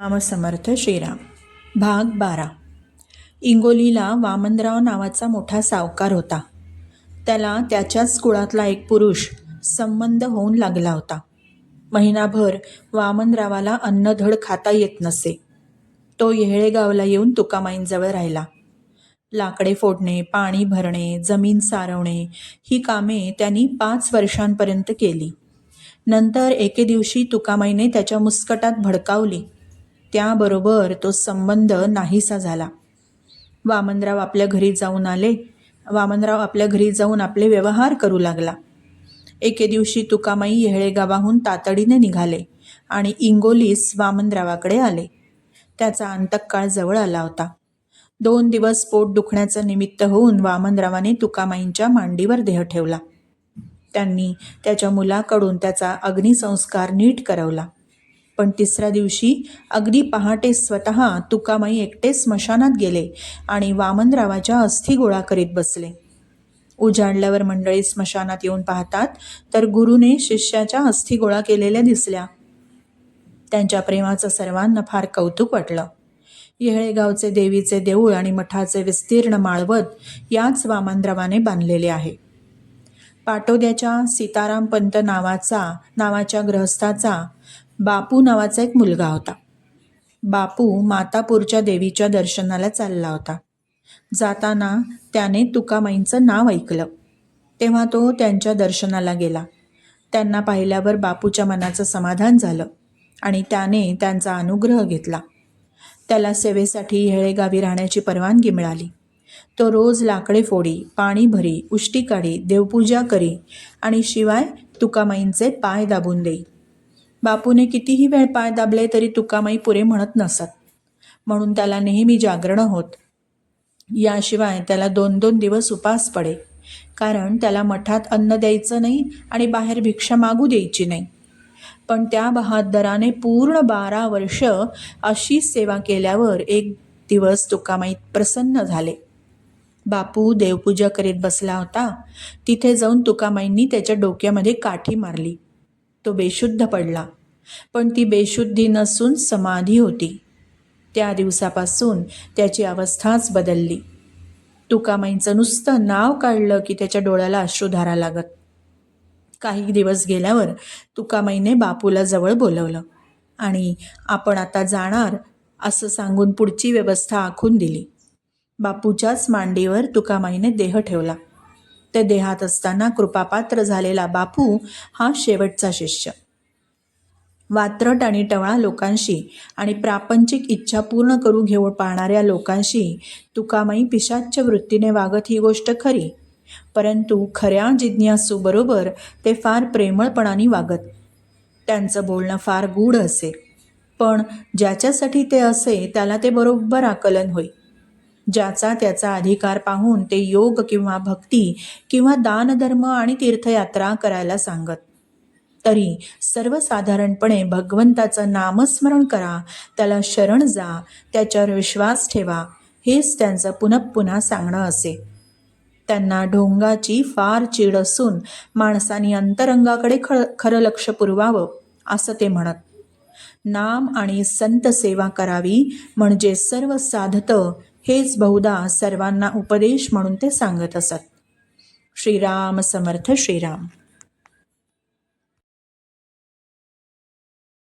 नामसमर्थ श्रीराम. भाग बारा. इंगोलीला वामनराव नावाचा मोठा सावकार होता. त्याला त्याच्याच कुळातला एक पुरुष संबंध होऊन लागला होता. महिनाभर वामनरावाला अन्नधड खाता येत नसे. तो येहळेगावला येऊन तुकामाईंजवळ राहिला. लाकडे फोडणे पाणी भरणे जमीन सारवणे ही कामे त्यांनी पाच वर्षांपर्यंत केली. नंतर एके दिवशी तुकामाईने त्याच्या मुस्कटात भडकावली. त्याबरोबर तो संबंध नाहीसा झाला. वामनराव आपल्या घरी जाऊन आले. वामनराव आपल्या घरी जाऊन आपले व्यवहार करू लागला. एके दिवशी तुकामाई येहळेगावाहून तातडीने निघाले आणि इंगोलीस वामनरावाकडे आले. त्याचा अंतकाळ जवळ आला होता. दोन दिवस पोट दुखण्याचं निमित्त होऊन वामनरावाने तुकामाईंच्या मांडीवर देह ठेवला. त्यांनी त्याच्या मुलाकडून त्याचा अग्निसंस्कार नीट करवला. पण तिसऱ्या दिवशी अगदी पहाटे स्वतः तुकामाई एकटे स्मशानात गेले आणि वामनरावाच्या अस्थी गोळा करीत बसले. उजाडल्यावर मंडळी स्मशानात येऊन पाहतात तर गुरुने शिष्याच्या अस्थी गोळा केलेल्या दिसल्या. त्यांच्या प्रेमाचं सर्वांना फार कौतुक वाटलं. येहळेगावचे देवीचे देऊळ आणि मठाचे विस्तीर्ण माळवत याच वामनरावाने बांधलेले आहे. पाटोद्याच्या सीताराम पंत नावाचा नावाच्या ग्रहस्थाचा बापू नावाचा एक मुलगा होता. बापू मातापूरच्या देवीच्या दर्शनाला चालला होता. जाताना त्याने तुकामाईंचं नाव ऐकलं. तेव्हा तो त्यांच्या दर्शनाला गेला. त्यांना पाहिल्यावर बापूच्या मनाचं समाधान झालं आणि त्याने त्यांचा अनुग्रह घेतला. त्याला सेवेसाठी हेळेगावी राहण्याची परवानगी मिळाली. तो रोज लाकडे फोडी पाणी भरी उष्टी काढी देवपूजा करी आणि शिवाय तुकामाईंचे पाय दाबून देई. बापूने कितीही वेळ पाय दाबले तरी तुकामाई पुरे म्हणत नसत. म्हणून त्याला नेहमी जागरण होत. याशिवाय त्याला दोन दोन दिवस उपास पडे. कारण त्याला मठात अन्न द्यायचं नाही आणि बाहेर भिक्षा मागू द्यायची नाही. पण त्या बहादराने पूर्ण बारा वर्ष अशी सेवा केल्यावर एक दिवस तुकामाईत प्रसन्न झाले. बापू देवपूजा करीत बसला होता. तिथे जाऊन तुकामाईंनी त्याच्या डोक्यामध्ये काठी मारली. तो बेशुद्ध पडला. पण ती बेशुद्धी नसून समाधी होती. त्या दिवसापासून त्याची अवस्थाच बदलली. तुकामाईंचं नुसतं नाव काढलं की त्याच्या डोळ्याला अश्रुधारा लागत. काही दिवस गेल्यावर तुकामाईने बापूला जवळ बोलवलं आणि आपण आता जाणार असं सांगून पुढची व्यवस्था आखून दिली. बापूच्याच मांडीवर तुकामाईने देह ठेवला. ते देहात असताना कृपापात्र झालेला बापू हा शेवटचा शिष्य. वात्रट आणि टवळा लोकांशी आणि प्रापंचिक इच्छा पूर्ण करू घेऊन पाहणाऱ्या लोकांशी तुकामाई पिशाच्य वृत्तीने वागत ही गोष्ट खरी. परंतु खऱ्या जिज्ञासूबरोबर ते फार प्रेमळपणाने वागत. त्यांचं बोलणं फार गूढ असे. पण ज्याच्यासाठी ते असे त्याला ते बरोबर आकलन होई ज्याचा त्याचा अधिकार पाहून ते योग किंवा भक्ती किंवा दानधर्म आणि तीर्थयात्रा करायला सांगत. तरी सर्वसाधारणपणे भगवंताचं नामस्मरण करा त्याला शरण जा त्याच्यावर विश्वास ठेवा हेच त्यांचं पुनः पुन्हा सांगणं असे. त्यांना ढोंगाची फार चीड असून माणसानी अंतरंगाकडे ख खरं लक्ष पुरवावं असं ते म्हणत. नाम आणि संत सेवा करावी म्हणजे सर्व साधतं हेच बहुधा सर्वांना उपदेश म्हणून ते सांगत असत. श्रीराम समर्थ श्रीराम.